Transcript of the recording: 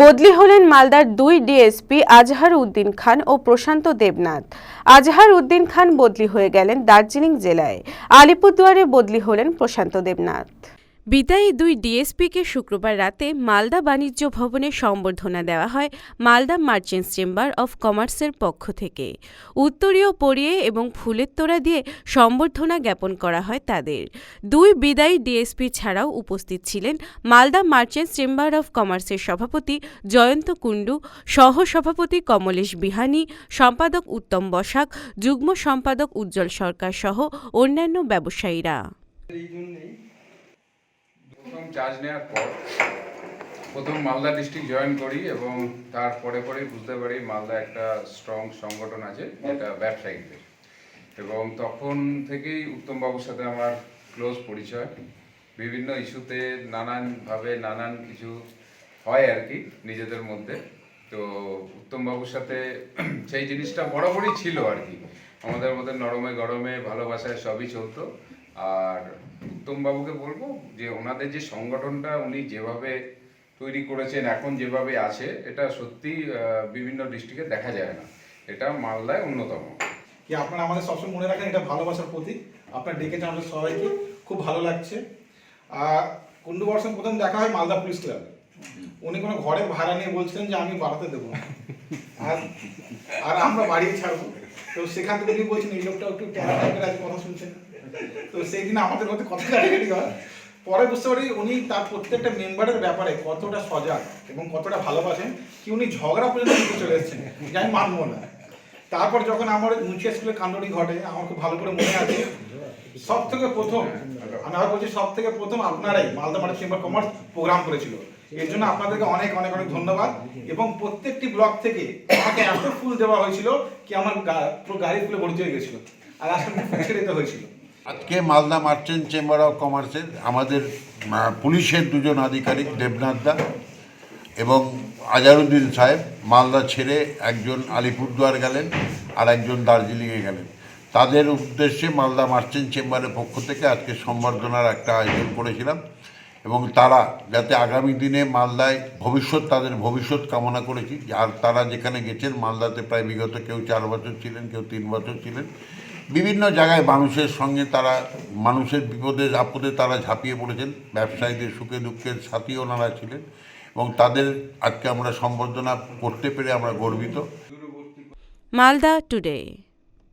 বদলি হলেন মালদার দুই ডিএসপি আজহার উদ্দিন খান ও প্রশান্ত দেবনাথ। আজহার উদ্দিন খান বদলি হয়ে গেলেন দার্জিলিং জেলায়। আলিপুরদুয়ারে বদলি হলেন প্রশান্ত দেবনাথ। বিদায়ী দুই ডিএসপিকে শুক্রবার রাতে মালদা বাণিজ্য ভবনে সম্বর্ধনা দেওয়া হয় মালদা মার্চেন্টস চেম্বার অফ কমার্সের পক্ষ থেকে। উত্তরীয় পরিয়ে এবং ফুলের তোড়া দিয়ে সম্বর্ধনা জ্ঞাপন করা হয় তাদের। দুই বিদায়ী ডিএসপি ছাড়াও উপস্থিত ছিলেন মালদা মার্চেন্টস চেম্বার অফ কমার্সের সভাপতি জয়ন্ত কুণ্ডু সহ সভাপতি কমলেশ বিহানি, সম্পাদক উত্তম বসাক, যুগ্ম সম্পাদক উজ্জ্বল সরকার সহ অন্যান্য ব্যবসায়ীরা। প্রথম চার্জ নেওয়ার পর প্রথম মালদা ডিস্ট্রিক্ট জয়েন করি এবং তারপরে পরেই বুঝতে পারি মালদা একটা স্ট্রং সংগঠন আছে যেটা ব্যবসায়ীদের। এবং তখন থেকেই উত্তমবাবুর সাথে আমার ক্লোজ পরিচয়। বিভিন্ন ইস্যুতে নানানভাবে নানান কিছু হয় আর কি নিজেদের মধ্যে। তো উত্তমবাবুর সাথে সেই জিনিসটা বরাবরই ছিল আর কি। আমাদের মধ্যে নরমে গরমে ভালোবাসায় সবই চলতো। আর উত্তমবাবুকে বলব যে ওনাদের যে সংগঠনটা উনি যেভাবে তৈরি করেছেন, এখন যেভাবে আছে, এটা সত্যি বিভিন্ন ডিস্ট্রিক্টে দেখা যায় না। এটা মালদায় অন্যতম। কি আপনারা আমাদের সবসময় মনে রাখেন এটা ভালোবাসার প্রতীক? আপনারা ডেকেছেন আমাদের সবাইকে। খুব ভালো লাগছে। আর কুন্ডু বর্ষণ প্রথম দেখা হয় মালদা পুলিশ ক্লাবে। উনি কোনো ঘরে ভাড়া নিয়ে বলছিলেন যে আমি বাড়াতে দেবো আর আর আমরা বাড়িয়ে ছাড়বো তো সেখান থেকে তিনি বলছেন, এই লোকটা একটু ট্যারা টাইপের কথা শুনছেন। তো সেই দিন আমাদের মধ্যে কথা কাটাকাটি হয়। পরে বুঝতে পারি উনি তার প্রত্যেকটা মেম্বারের ব্যাপারে কতটা সজাগ এবং কতটা ভালোবাসেন, কি উনি ঝগড়া পর্যন্ত চলে এসেছেন আমি মানবো না। তারপর যখন আমার মুচিয়া স্কুলে কাণ্ডটি ঘটে, আমার খুব ভালো করে মনে আছে সব থেকে প্রথম, আমি আর বলছি সব থেকে প্রথম আপনারাই Malda march chamber commerce program করেছিল। এর জন্য আপনাদেরকে অনেক অনেক অনেক ধন্যবাদ এবং প্রত্যেকটি ব্লক থেকে আমাকে এত ফুল দেওয়া হয়েছিল কি আমার পুরো গাড়ি ফুলে ভর্তি হয়ে গেছিল। আর আসলে ছেড়ে দিতে হয়েছিল। আজকে মালদা মার্চেন্ট চেম্বার অফ কমার্সের আমাদের পুলিশের দুজন আধিকারিক, দেবনাথ দা এবং আজারুদ্দিন সাহেব মালদা ছেড়ে একজন আলিপুরদুয়ার গেলেন আর একজন দার্জিলিংয়ে গেলেন। তাদের উদ্দেশ্যে মালদা মার্চেন্ট চেম্বারের পক্ষ থেকে আজকে সম্বর্ধনার একটা আয়োজন করেছিলাম এবং তারা যাতে আগামী দিনে মালদায় ভবিষ্যৎ, তাদের ভবিষ্যৎ কামনা করেছি। আর তারা যেখানে গেছেন, মালদাতে প্রায় বিগত কেউ চার বছর ছিলেন, কেউ তিন বছর ছিলেন। বিভিন্ন জায়গায় মানুষের সঙ্গে তারা, মানুষের বিপদে, আপদে তারা ঝাঁপিয়ে পড়েছেন। ব্যবসায়ীদের সুখে দুঃখের সাথী ওনারা ছিলেন। এবং তাদের আজকে আমরা সম্বর্ধনা করতে পেরে আমরা গর্বিত। মালদা টুডে।